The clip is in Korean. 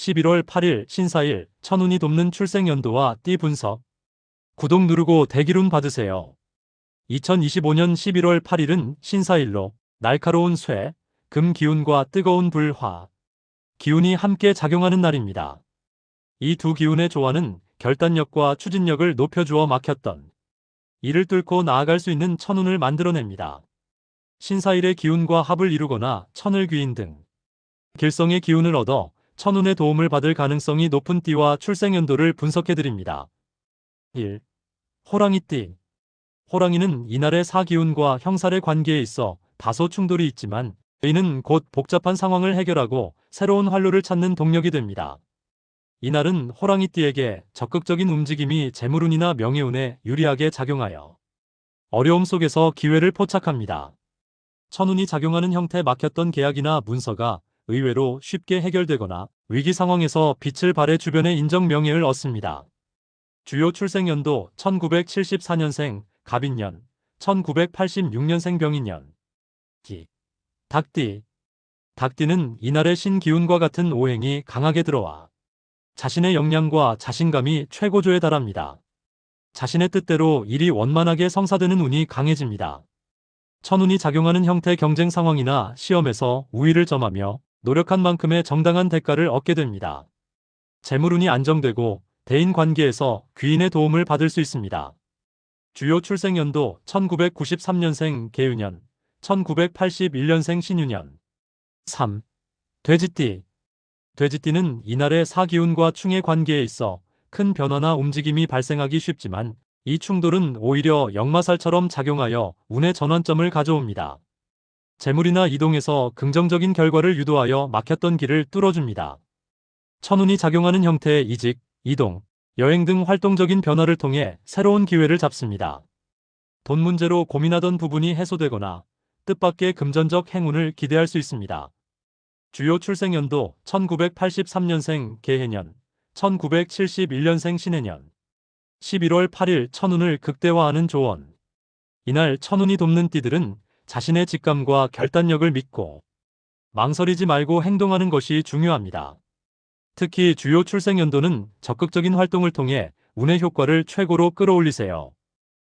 11월 8일 신사일 천운이 돕는 출생연도와 띠 분석. 구독 누르고 대기룬 받으세요. 2025년 11월 8일은 신사일로 날카로운 쇠, 금 기운과 뜨거운 불화, 기운이 함께 작용하는 날입니다. 이 두 기운의 조화는 결단력과 추진력을 높여주어 막혔던 이를 뚫고 나아갈 수 있는 천운을 만들어냅니다. 신사일의 기운과 합을 이루거나 천을 귀인 등 길성의 기운을 얻어 천운의 도움을 받을 가능성이 높은 띠와 출생연도를 분석해드립니다. 1. 호랑이띠 호랑이는 이날의 사기운과 형살의 관계에 있어 다소 충돌이 있지만 이는 곧 복잡한 상황을 해결하고 새로운 활로를 찾는 동력이 됩니다. 이날은 호랑이띠에게 적극적인 움직임이 재물운이나 명예운에 유리하게 작용하여 어려움 속에서 기회를 포착합니다. 천운이 작용하는 형태 막혔던 계약이나 문서가 의외로 쉽게 해결되거나 위기 상황에서 빛을 발해 주변의 인정 명예를 얻습니다. 주요 출생 연도 1974년생 갑인년, 1986년생 병인년. 기. 닭띠. 닭띠는 이날의 신기운과 같은 오행이 강하게 들어와 자신의 역량과 자신감이 최고조에 달합니다. 자신의 뜻대로 일이 원만하게 성사되는 운이 강해집니다. 천운이 작용하는 형태 경쟁 상황이나 시험에서 우위를 점하며 노력한 만큼의 정당한 대가를 얻게 됩니다. 재물운이 안정되고 대인 관계에서 귀인의 도움을 받을 수 있습니다. 주요 출생 연도 1993년생 개유년, 1981년생 신유년. 3. 돼지띠. 돼지띠는 이날의 사기운과 충의 관계에 있어 큰 변화나 움직임이 발생하기 쉽지만 이 충돌은 오히려 역마살처럼 작용하여 운의 전환점을 가져옵니다. 재물이나 이동에서 긍정적인 결과를 유도하여 막혔던 길을 뚫어줍니다. 천운이 작용하는 형태의 이직, 이동, 여행 등 활동적인 변화를 통해 새로운 기회를 잡습니다. 돈 문제로 고민하던 부분이 해소되거나 뜻밖의 금전적 행운을 기대할 수 있습니다. 주요 출생연도 1983년생 개해년, 1971년생 신해년. 11월 8일 천운을 극대화하는 조언. 이날 천운이 돕는 띠들은 자신의 직감과 결단력을 믿고 망설이지 말고 행동하는 것이 중요합니다. 특히 주요 출생 연도는 적극적인 활동을 통해 운의 효과를 최고로 끌어올리세요.